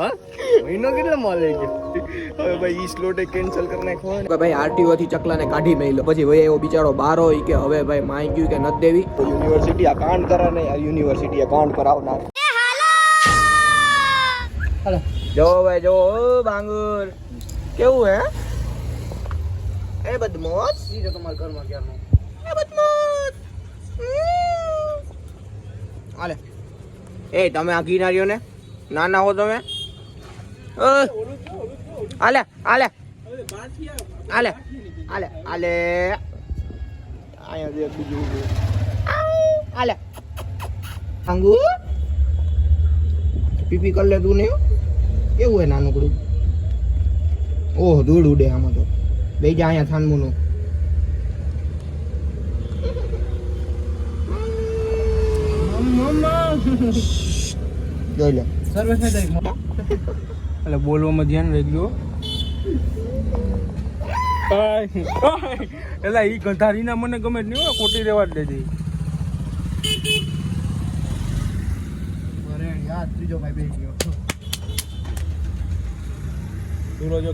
હા? મહિનો કેટલા મળે છે હવે ભાઈ ઈ સ્લોટે કેન્સલ કરી નાખો કે ભાઈ આરટીઓ થી ચકલાને કાઢી મેલ્યો પછી ભાઈ એવો બિચારો બારો ઈ કે હવે ભાઈ માઈ ગયું કે ન દેવી. યુનિવર્સિટી આ કાંડ કરા ને યુનિવર્સિટી આ કાંડ કરાવનાર. જો ભાઈ જો ઓ બાંગુર. કેવું હે? એ બદમોશ. ઈ જો તમારા ઘરમાં એ બદમોશ. હાલે. એ તમે આ કિનારીઓ ને નાના હો તમે? ઓય. આલે આલે. હાલે હાલે હાલે દે બીજું ઊભું. અંગુ પીપી કર લે તું ને કેવું હે નાનકડું ઓહ ધૂળ ઉડે આમાં તો. બે જા અહીંયા થાનમુનું. જોઈ લે. એટલે બોલવામાં ધ્યાન રાખજો. એટલે એ ગંધારીના મને ગમે નહીં હો, ખોટી રેવા જ દેજે ત્રીજો ભાઈ બેસી ગયો. દૂરો જો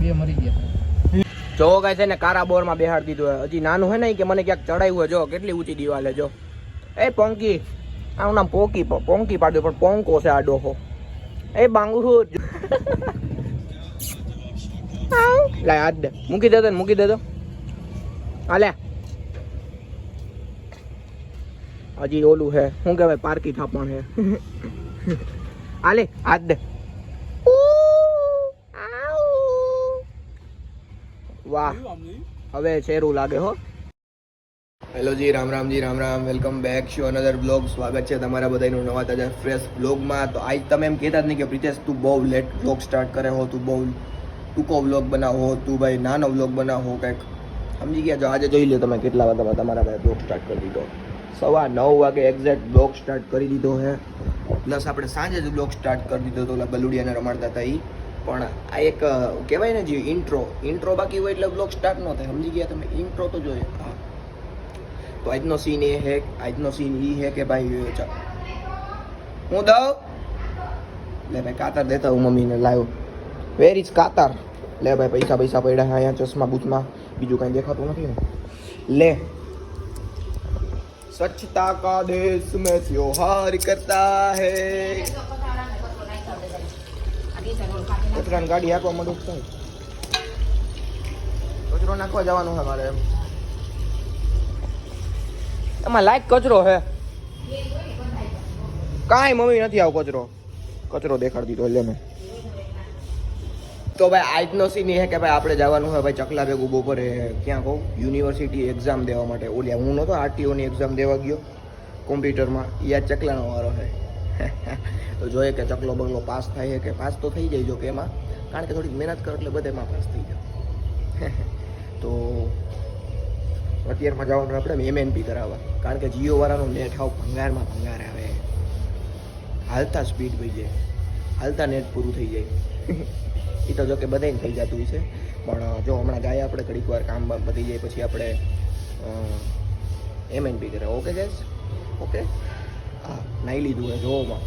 બે મરી ગયા. જો ગાય છે ને કારા બોરમાં બેહાડ દીધું. હજી નાનું હે ને કે મને ક્યાંક ચડાવ્યું હોય. જો કેટલી ઊંચી દિવાલે જો. એ પોંકી. આનું નામ પોકી પ- પોંકી પાડ્યું પણ પોંકો છે આ ડોહો. એ બાંગુ લાય હાથ દે. મૂકી દેતો મૂકી દેતો હાલે હજી ઓલું હે. શું કહેવાય? પારકી થાપણ હે. હાલે હાથ દે. વાહ. હવે શેરું લાગે હો. Hello ji, Ram Ram ji, Ram Ram. Welcome back શુ અનધર બ્લોગ સ્વાગત છે તમારા બધાનું નવા તાજા ફ્રેશ બ્લોગમાં તો આજ તમે એમ કહેતા જ નહીં કે પ્રિતેશ, તું બહુ લેટ બ્લોગ સ્ટાર્ટ કરે હો, તું બહુ ટૂંકો બ્લોગ બનાવો તું ભાઈ નાનો બ્લોગ બનાવો કંઈક. સમજી ગયા જો આજે જોઈ લો તમે કેટલા વાગ્યા તમારા ભાઈ બ્લોગ સ્ટાર્ટ કરી દીધો. સવા નવ વાગે એક્ઝેક્ટ બ્લોગ સ્ટાર્ટ કરી દીધો હે. પ્લસ આપણે સાંજે જ બ્લોગ સ્ટાર્ટ કરી દીધો તો બલુડિયાને રમાડતા હતા એ પણ આ એક કહેવાય ને જે ઇન્ટ્રો ઇન્ટ્રો બાકી હોય એટલે બ્લોગ સ્ટાર્ટ ન થાય. સમજી ગયા તમે? ઇન્ટ્રો તો જોઈએ. હા તો આજનો સીન એ હે આજનો સીન એ હે કે ભાઈ હું દઉં? લે ભાઈ, કાતર દેતા હું મમ્મીને લાવ્યો વેર ઇઝ કાતર? લે ભાઈ, પૈસા પૈસા પડ્યા અહીંયા ચશ્મા બૂથમાં. બીજું કાંઈ દેખાતું નથી ને. લે. સ્વચ્છતા કા દેશ મેં ત્યોહાર કરતા હે. કચરાની ગાડી આપવા માંડું કચરો નાખવા જવાનું છે મારે એમ. એમાં લાઈક કચરો હે કાંઈ મમ્મી નથી આવો કચરો. કચરો દેખાડી દીધો એટલે મેં. તો ભાઈ આજનો સીન એ કે ભાઈ આપણે જવાનું હોય ભાઈ ચકલા ભેગું બપોરે ક્યાં કહું? યુનિવર્સિટી એક્ઝામ દેવા માટે. ઓલ્યા, હું નહોતો આરટીઓની એક્ઝામ દેવા ગયો. કોમ્પ્યુટરમાં યાદ ચકલાનો વારો છે. તો જોઈએ કે ચકલો બંગલો પાસ થાય છે કે પાસ તો થઈ જાય જો કે એમાં. કારણ કે થોડીક મહેનત કરો એટલે બધેમાં પાસ થઈ જાય. તો અત્યારમાં જવાનું આપણે એમએનપી કરાવવા. કારણ કે જીઓ વાળાનો નેટ હાવ ભંગારમાં ભંગાર આવે. હાલતા સ્પીડ થઈ જાય. હાલતા નેટ પૂરું થઈ જાય. એ તો જો કે બધાને થઈ જતું છે પણ જો હમણાં જાય આપણે ઘડીક વાર કામ પતી જાય, પછી આપણે એમએનપી કરે ઓકે ગેસ ઓકે? હા, નાઈ લીધું હે જોવામાં.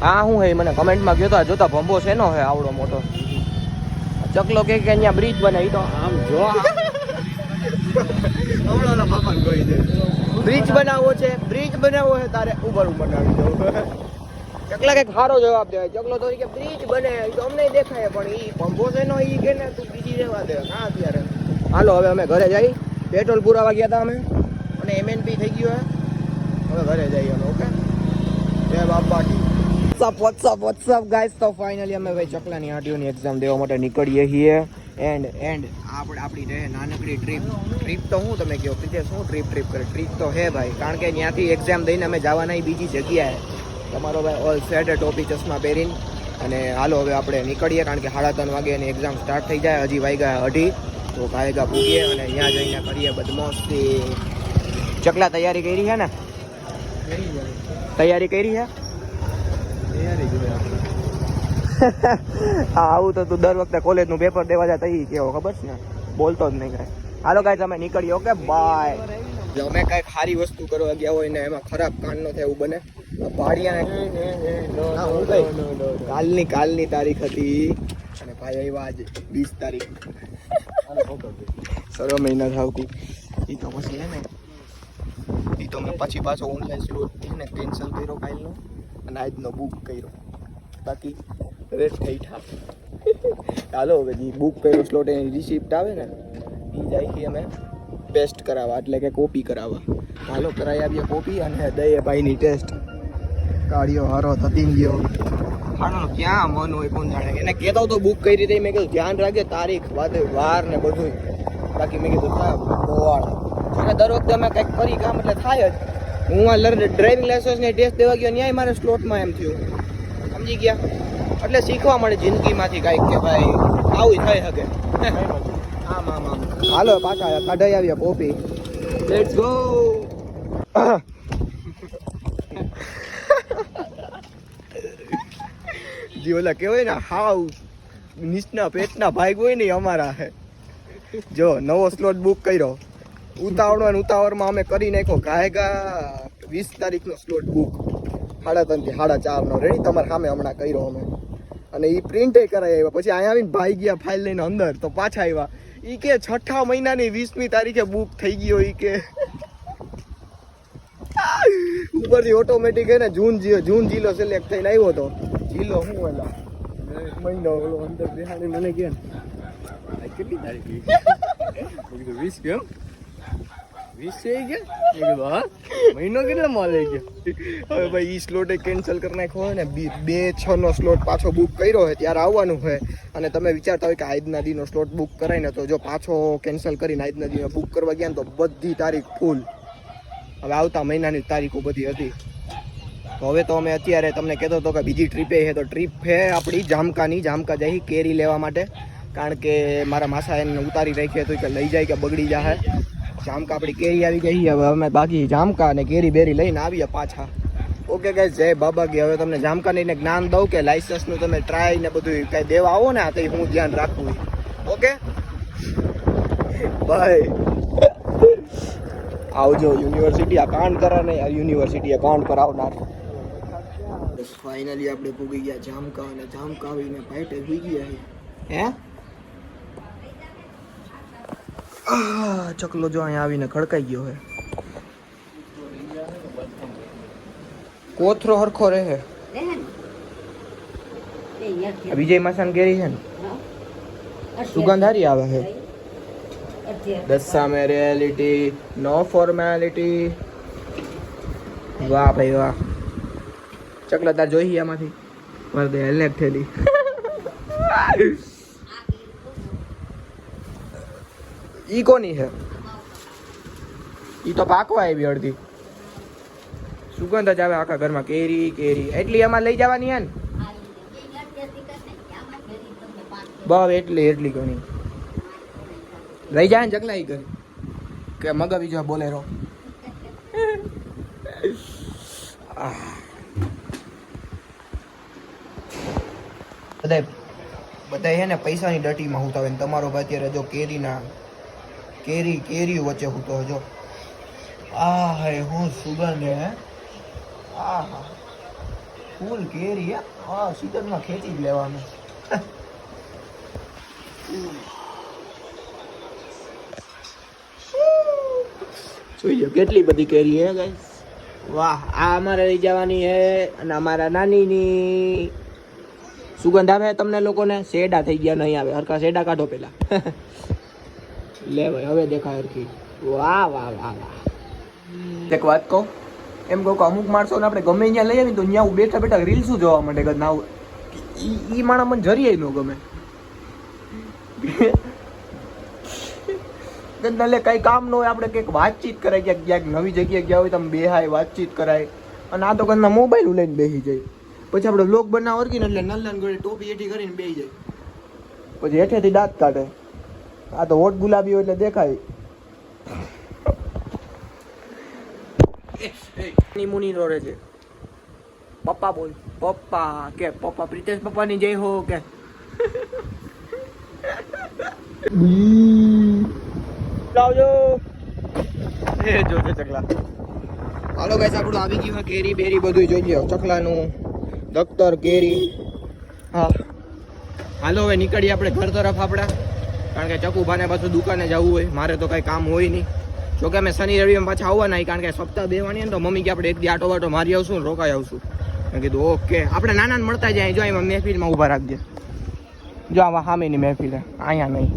હા, હું હે, મને કમેન્ટમાં કહેતો જોતા ભંબો છે નો હે, આવડો મોટો? ચકલો કે કે અહીંયા બ્રિજ બનાવી તો આમ જો બ્રિજ બનાવવો છે. બ્રિજ બનાવવો છે તારે ઉપર બનાવી દઉં ચકલા કંઈક સારો જવાબ દેવાય. ચકલો તો કે બ્રિજ બને તો અમને દેખાય પણ ઈ પંભો છે નો ઈ કે ને તું બીજી રહેવા દે. હા અત્યારે. હાલો હવે અમે ઘરે જઈ. પેટ્રોલ પુરાવા ગયા હતા અમે. અને એમએનપી થઈ ગયું હે. હવે ઘરે જઈએ અમે okay? Jai Bapa what's up what's up what's up guys તો ફાઇનલી અમે ભાઈ ચકલાની આટીઓની એક્ઝામ દેવા માટે નીકળીએ છીએ. એન્ડ એન્ડ આપણે આપણી રહે નાનકડી ટ્રીપ ટ્રીપ તો હું તમે કહો કે શું ટ્રીપ ટ્રીપ કરે? ટ્રીપ તો હે ભાઈ કારણ કે ત્યાંથી એક્ઝામ દઈને અમે જવાના બીજી જગ્યાએ. તમારો ભાઈ ઓલ સેટ ટોપી ચશ્મા પહેરીને. અને હાલો હવે આપણે નીકળીએ કારણ કે સાડા ત્રણ વાગે એની એક્ઝામ સ્ટાર્ટ થઈ જાય હજી વાગ્યા અઢી. તો કાયગા પૂગીએ અને અહીંયા જઈને કરીએ બદમોસ્તી ચકલા તૈયારી કરી છે ને? તૈયારી કરી છે આવું તો તું દર વખતે કોલેજનું પેપર દેવા જાય તઈ કેવો ખબર છે? ને બોલતો જ નહીં કાંઈ. હાલો કાંઈ તમે નીકળીએ ઓકે બાય અમે કાંઈક સારી વસ્તુ કરવા ગયા હોય ને એમાં ખરાબ કાન ન થાય એવું બને. પાડિયા? કાલની કાલની તારીખ હતી. અને ભાઈ આવ્યા આજે વીસ તારીખ. સરો મહિના થાવતી એ તો પછી હે ને એ તો મેં પછી પાછો ઓનલાઈન સ્લોટ ને કેન્સલ કર્યો કાલનો. અને આજનો બુક કર્યો. બાકી રેટ થઈ ચાલો જે બુક કર્યો સ્લોટ એની રિસિપ્ટ આવે ને, એ જાય અમે પેસ્ટ કરાવવા, એટલે કે કોપી કરાવવા. ચાલો, કરાવી આવીએ કોપી અને દઈએ ભાઈની ટેસ્ટ કાઢ્યો હારો થતી ગયો હાલો, ક્યાં મન હોય કોણ જાણે? એને કહેતો તો બુક કરી રીતે મેં કીધું, ધ્યાન રાખજે, તારીખ વાદે વાર ને બધું બાકી મેં કીધું ગોવાળ અને દર વખતે અમે કંઈક કરી કામ, એટલે થાય જ. હું આ ડ્રાઇવિંગ લાઇસન્સની ટેસ્ટ દેવા ગયો, ન્યાય મારે સ્લોટમાં એમ થયું. સમજી ગયા? એટલે શીખવા મળે જિંદગીમાંથી કાંઈક કે ભાઈ, આવું થઈ શકે. આમ આમ આમ હાલો, પાછા કાઢાઈ આવ્યા કોપી. લેટ્સ ગો જે, ઓલા કહેવાય ને, હાવ નીચના પેટના ભાઈ હોય ને અમારા જો, નવો સ્લોટ બુક કર્યો. ઉતાવળો અને ઉતાવળમાં અમે કરી નાખ્યો. ગાયગા વીસ તારીખનો સ્લોટ બુક સાડા ત્રણથી સાડા ચારનો રેડી? તમારા સામે હમણાં કર્યો અમે. અને એ પ્રિન્ટે કરાવી આવ્યા. પછી અહીંયા આવીને ભાઈ ગયા ફાઇલ લઈને અંદર. તો પાછા આવ્યા. એ કે છઠ્ઠા મહિનાની વીસમી તારીખે બુક થઈ ગયો એ કે. ઉપરથી ઓટોમેટિક હે ને જૂન જૂન જિલ્લો સિલેક્ટ થઈને આવ્યો હતો જિલ્લો શું એલા મહિનો ઓલો અંદર બિહારી મને કે કેટલી તારીખ વીસ કેમ મહિનો કેટલા મોલ લઈ હવે ભાઈ, ઈ સ્લોટ કેન્સલ કરી હોય ને, બી- છ સ્લોટ પાછો બુક કર્યો હોય, ત્યારે આવવાનું હોય. અને તમે વિચારતા હોય કે આજના દીનો સ્લોટ બુક કરાય ને, તો જો પાછો કેન્સલ કરીને આજના દીનો બુક કરવા ગયા તો બધી તારીખ ફૂલ હવે આવતા મહિનાની તારીખો બધી હતી. તો હવે તો અમે અત્યારે તમને કહેતો હતો કે બીજી ટ્રીપે છે. તો ટ્રીપ છે આપણી જામકાની. જામકા જઈ કેરી લેવા માટે. કારણ કે મારા માસા એને ઉતારી રાખી હતી કે લઈ જાય કે બગડી જાય જામકા આપણી કેરી આવી ગઈ હવે અમે બાકી જામકા અને કેરી બેરી લઈને આવીએ પાછા. ઓકે ગાઈસ જય બાબા કે. હવે તમને જામકાનીને જ્ઞાન દઉં કે લાઇસન્સનું તમે ટ્રાય ને બધું કઈ દેવા આવો ને આ, તો હું ધ્યાન રાખું. ઓકે? બાય આવજો યુનિવર્સિટી આ કાંડ કરા ને યુનિવર્સિટી આ કાંડ કરાવનાર. ફાઇનલી આપણે પૂગી ગયા જામકા અને જામકા આવીને પાઇટે ભૂગી ગયા હે? ચકલો જો અહીંયા આવીને ખડકાઈ ગયો હે. કોથરો હરખો રહે વિજય માસાન કેરી છે ને? સુગંધ હારી આવે છે દસામે રિયાલિટી નો ફોર્મેલિટી વાહ ભાઈ વાહ. ચકલા તાર જોઈ આમાંથી? મારે તો હેલનેટ થયેલી ઈ કોની છે? ઈ તો પાકવા આવી અડધી. સુગંધ જ આવે આખા ઘરમાં, કેરી કેરી. એટલી એમાં લઈ જવાની હે ને? બસ એટલી એટલી ઘણી. લઈ જાય ને ચકલા ઈ ઘરે. કે મગાવી જો બોલેરો બધા બધા છે ને પૈસાની ડટીમાં હું ને તમારો ભાઈ અત્યારે જો કેરીના કેરી કેરી વચ્ચે હું તો જો. આ હે હું સુગંધ હે. આ હા. ફૂલ કેરી હે. આ સીઝનમાં ખેંચી જ લેવાનું. જોઈએ કેટલી બધી કેરી હે ગાઈસ વાહ આ અમારે લઈ જવાની હે અને અમારા નાનીની સુગંધ આવે તમને લોકોને? શેડા થઈ ગયા નહીં આવે. હરકા શેડા કાઢો પેલા. લે ભાઈ, હવે દેખાય હરખી. વાહ વાહ વાહ વાહ. એક વાત કહું? એમ કહું કે અમુક માણસોને આપણે ગમે ત્યાં લઈ આવીને તો ત્યાં બેઠા બેઠા રીલ્સ જોવા માંડે કે ના ઈ માણસ મને જરીએ ન ગમે. એટલે કંઈ કામ ન હોય, આપણે કંઈક વાતચીત કરાય, ક્યાંક ક્યાંક નવી જગ્યાએ ગયા હોય તો આમ બેહાય, વાતચીત કરાય. અને આ તો કદના મોબાઈલ લઈને બેસી જાય. પછી આપણે લોક બનાવ વર્ગી ને એટલે નલ્લાન ગળે ટોપી એઠી કરીને બેસી જાય. પછી હેઠેથી દાંત કાઢે. આ તો હોટ ગુલાબી હોય એટલે દેખાય. મુની રોડે છે. પપ્પા બોલ. પપ્પા કે પપ્પા પ્રિતેશ પપ્પાની જય હો કે. લાવજો. એ જો તે ચકલા. હાલો ગાઈસ આપણું આવી ગયું કેરી બેરી બધું જોઈ લ્યો. ચકલાનું દફતર કેરી. હા. હાલો હવે નીકળીએ આપણે ઘર તરફ આપણા. કારણ કે ચકુભાને પાછું દુકાને જવું હોય, મારે તો કંઈ કામ હોય નહીં. જોકે અમે શનિ રવિમાં પાછા આવવાના કારણ કે સપ્તાહ બેવાની ને તો મમ્મી કે આપણે એક દી આટો વાટો મારી આવશું ને રોકાઈ આવશું. મેં કીધું, ઓકે. આપણે નાના મળતા જાય, જો એમાં મહેફિલમાં ઊભા રાખજે. જો આમાં સામેની મહેફિલ અહીંયા નહીં.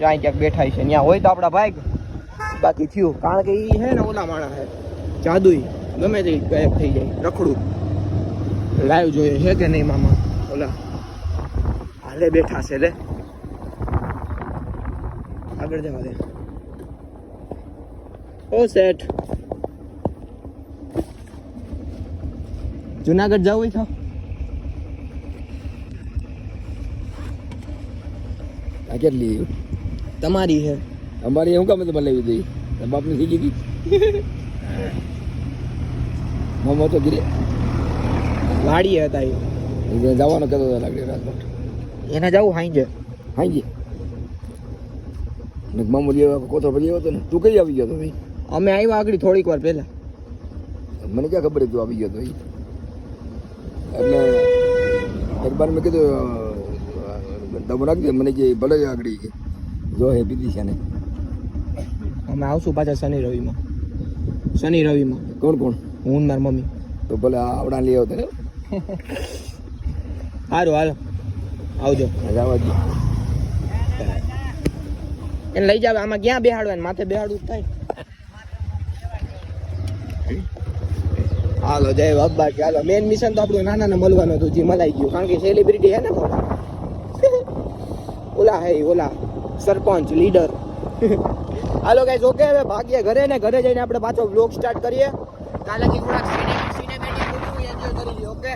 જો અહીં ક્યાંક બેઠા છે ત્યાં હોય તો આપણા ભાઈ. બાકી થયું. કારણ કે એ છે ને ઓલા માણસ છે જાદુઈ. ગમે તે ગાયબ થઈ જાય. રખડું. લાઈવ જોઈએ છે કે નહીં મામા? ઓલા. હાલે બેઠા છે લે. આગળ જવા દે. ઓ સેટ જુનાગઢ જવું તો? આ કેટલી તમારી છે. અમારી હું કામ તમારે લેવી દઈ બાપની થઈ ગઈ મમ્મો તો ગીરે વાડી હતા એ. જવાનો કહેતો હતો લાગે રાત એને જવું હાઈ હાજી? ને મળી આવ્યો કોથો ભરી આવ્યો હતો ને તું કઈ આવી ગયો હતો ભાઈ? અમે આવ્યા આગળ થોડીક વાર પહેલા. મને ક્યાં ખબર તું આવી ગયો હતો? એટલે દરબાર મેં કીધું દમ રાખજે મને કે ભલે આગળ કે. જો હે પીધી છે ને. અમે આવશું પાછા શનિ રવિમાં. શનિ રવિમાં. કોણ કોણ? હું મારી મમ્મી. તો ભલે આવડા લઈ આવતા સારું હાલો. આવજો. આવજો. દે એને લઈ જાવ, આમાં ક્યાં બેહાડવાનું માથે બેહાડવું થાય. હાલો, જય બાબા ચાલો મેન મિશન તો આપણું નાના ને મળવાનું હતું, જે મલાઈ ગયું. કારણ કે સેલિબ્રિટી હે ને ઓલા હે ઓલા સરપંચ લીડર હાલો ગાઈઝ ઓકે હવે ભાગ્ય ઘરે ને ઘરે જઈને આપણે પાછો બ્લોગ સ્ટાર્ટ કરીએ. કાલે કે થોડાક સિનેમેટિક મૂવી એન્જોય કરી લઈએ ઓકે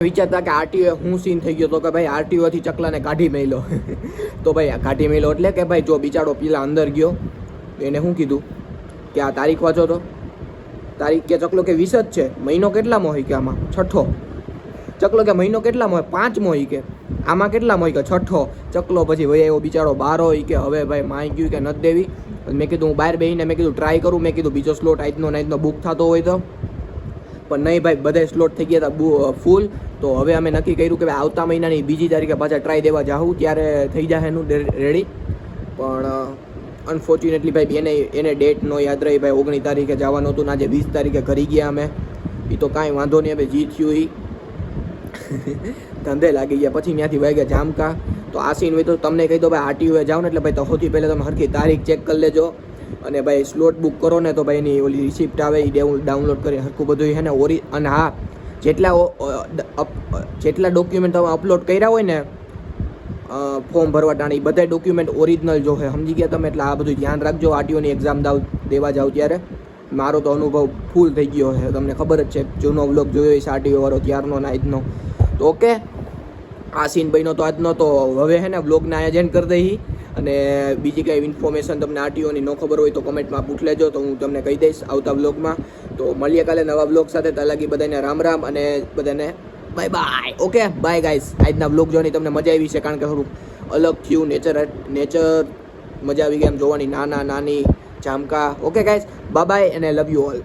વિચારતા કે આરટીઓ હું સીન થઈ ગયો તો કે ભાઈ આરટીઓથી ચકલાને કાઢી મેલો તો ભાઈ કાઢી મેલો એટલે કે ભાઈ જો બિચારો પેલા અંદર ગયો એને શું કીધું કે આ તારીખ વાંચો તો. તારીખ કે ચકલો કે વીસ જ છે, મહિનો કેટલામો હોય કે આમાં? છઠ્ઠો. ચકલો કે મહિનો કેટલામો હોય? પાંચમો હોય કે. આમાં કેટલામો હોય કે? છઠ્ઠો. ચકલો પછી ભાઈ એવો બિચારો બારો હોય કે હવે ભાઈ માઈ ગયું કે નથી દેવી. મેં કીધું હું બહાર બેહીને મેં કીધું ટ્રાય કરું. મેં કીધું બીજો સ્લોટ આજનો નાઈટનો બુક થતો હોય તો. પણ નહીં ભાઈ બધા સ્લોટ થઈ ગયા હતા ફૂલ. તો હવે અમે નક્કી કર્યું કે આવતા મહિનાની બીજી તારીખે પાછા ટ્રાય દેવા જાઉં ત્યારે થઈ જાય એનું રેડી પણ અનફોર્ચ્યુનેટલી ભાઈ એને એને ડેટ નો યાદ રહી, ભાઈ ઓગણીસ તારીખે જવાનું હતું ને આજે વીસ તારીખે કરી ગયા અમે. એ તો કાંઈ વાંધો નહીં, હવે જીત્યું એ ધંધે લાગી ગયા, પછી ત્યાંથી વાગ્યા જામકા. તો આ સીન તો તમને કહી દો, ભાઈ આરટીઓએ જાઓ ને એટલે ભાઈ તો સૌથી પહેલાં તમે હરખી તારીખ ચેક કરી લેજો. અને ભાઈ સ્લોટ બુક કરો ને તો ભાઈ એની ઓલી રિસિપ્ટ આવે એ ડાઉનલોડ કરી હરખું બધું છે ને ઓરી અને હા જેટલા જેટલા ડોક્યુમેન્ટ તમે અપલોડ કર્યા હોય ને ફોર્મ ભરવા ટાણે એ બધા ડોક્યુમેન્ટ ઓરિજિનલ જો છે સમજી ગયા તમે? એટલે આ બધું ધ્યાન રાખજો આરટીઓની એક્ઝામ દાવ દેવા જાઓ ત્યારે. મારો તો અનુભવ ફૂલ થઈ ગયો છે, તમને ખબર જ છે. જૂનો વ્લોગ જોયો છે આરટીઓ વાળો, ત્યારનો ને આજનો. તો ઓકે, આ સીન બન્યો તો આજનો. તો હવે હે ને વ્લોગને આયોજન કરી દઈ. અને બીજી કંઈ ઇન્ફોર્મેશન તમને આરટીઓની ન ખબર હોય તો કમેન્ટમાં પૂછ લેજો, તો હું તમને કહી દઈશ આવતા વ્લોગમાં તો મળીએ કાલે નવા બ્લોગ સાથે. ત્યાં બધાને રામ રામ અને બધાને bye bye okay bye guys આજના બ્લોગ જોવાની તમને મજા આવી છે કારણ કે થોડુંક અલગ થયું. નેચર નેચર મજા આવી ગઈ એમ જોવાની. નાના, નાની, જામકા. ઓકે ગાઈસ બાય બાય અને લવ યુ ઓલ